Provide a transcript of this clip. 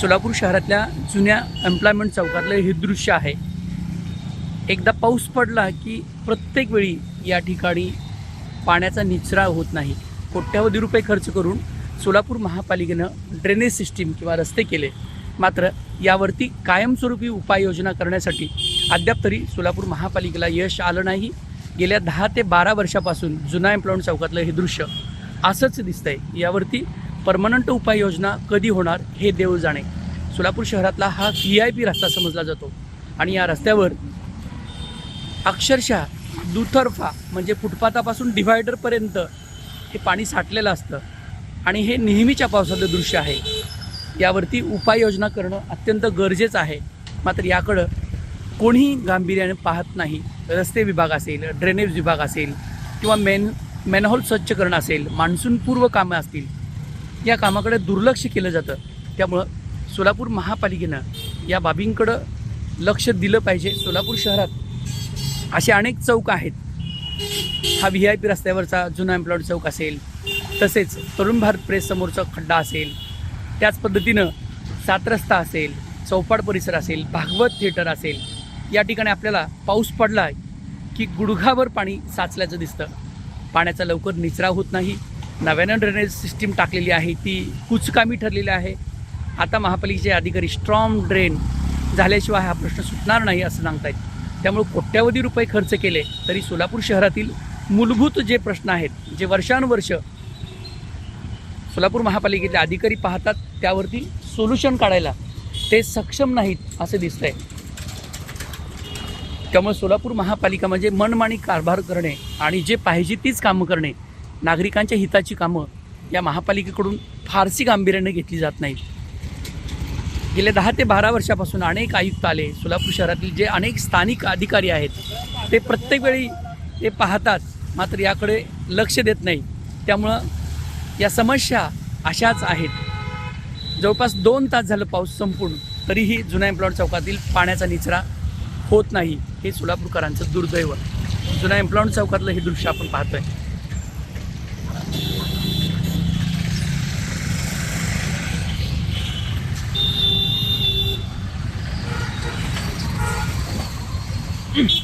सोलापूर शहरातल्या जुन्या एम्प्लॉयमेंट चौकातलं हे दृश्य आहे. एकदा पाऊस पडला की प्रत्येक वेळी या ठिकाणी पाण्याचा निचरा होत नाही. कोट्यावधी रुपये खर्च करून सोलापूर महापालिकेनं ड्रेनेज सिस्टीम किंवा रस्ते केले. मात्र यावरती कायमस्वरूपी उपाययोजना करण्यासाठी अद्याप तरी सोलापूर महापालिकेला यश आलं नाही. गेल्या दहा ते बारा वर्षापासून जुना एम्प्लॉयमेंट चौकातलं हे दृश्य असंच दिसतंय. यावरती परमनंट उपाययोजना कधी होणार हे देव जाणे. सोलापूर शहरातला हा व्ही आय पी रस्ता समजला जातो. आणि या रस्त्यावर अक्षरशः दुतर्फा म्हणजे फुटपाथापासून डिव्हायडरपर्यंत हे पाणी साठलेलं असतं. आणि हे नेहमीच्या पावसाचं दृश्य आहे. यावरती उपाययोजना करणं अत्यंत गरजेचं आहे. मात्र याकडं कोणीही गांभीर्याने पाहत नाही. रस्ते विभाग असेल ड्रेनेज विभाग असेल किंवा मेन मेनहॉल स्वच्छ करणं असेल मान्सूनपूर्व कामं असतील या कामाकडे दुर्लक्ष केलं जातं. त्यामुळं सोलापूर महापालिकेनं या बाबींकडं लक्ष दिलं पाहिजे. सोलापूर शहरात असे अनेक चौक आहेत. हा व्ही आय पी रस्त्यावरचा जुना एम्प्लॉईड चौक असेल तसेच तरुण भारत प्रेस समोरचा खड्डा असेल त्याच पद्धतीनं सात रस्ता असेल चौपाड परिसर असेल भागवत थिएटर असेल या ठिकाणी आपल्याला पाऊस पडला की गुडघाभर पाणी साचल्याचं दिसतं. पाण्याचा लवकर निचरा होत नाही. नव्यानं ड्रेनेज सिस्टीम टाकलेली आहे ती कुचकामी ठरलेली आहे. आता महापालिकेचे अधिकारी स्ट्रॉंग ड्रेन झाल्याशिवाय हा प्रश्न सुटणार नाही असं सांगतायत. त्यामुळे कोट्यावधी रुपये खर्च केले तरी सोलापूर शहरातील मूलभूत जे प्रश्न आहेत जे वर्षानुवर्ष सोलापूर महापालिकेतले अधिकारी पाहतात त्यावरती सोल्युशन काढायला ते सक्षम नाहीत असं दिसतंय. त्यामुळे सोलापूर महापालिका म्हणजे मनमानी कारभार करणे आणि जे पाहिजे तीच कामं करणे नागरिकांच्या हिताची कामं या महापालिकेकडून फारशी गांभीर्याने घेतली जात नाहीत. गेल्या दहा ते बारा वर्षापासून अनेक आयुक्त आले. सोलापूर शहरातील जे अनेक स्थानिक अधिकारी आहेत ते प्रत्येक वेळी ते पाहतात. मात्र याकडे लक्ष देत नाही. त्यामुळं या समस्या अशाच आहेत. जवळपास दोन तास झालं पाऊस संपून तरीही जुन्या एम्प्लॉयड चौकातील पाण्याचा निचरा होत नाही हे सोलापूरकरांचं दुर्दैव. जुन्या एम्प्लॉयड चौकातलं हे दृश्य आपण पाहतोय. Mm.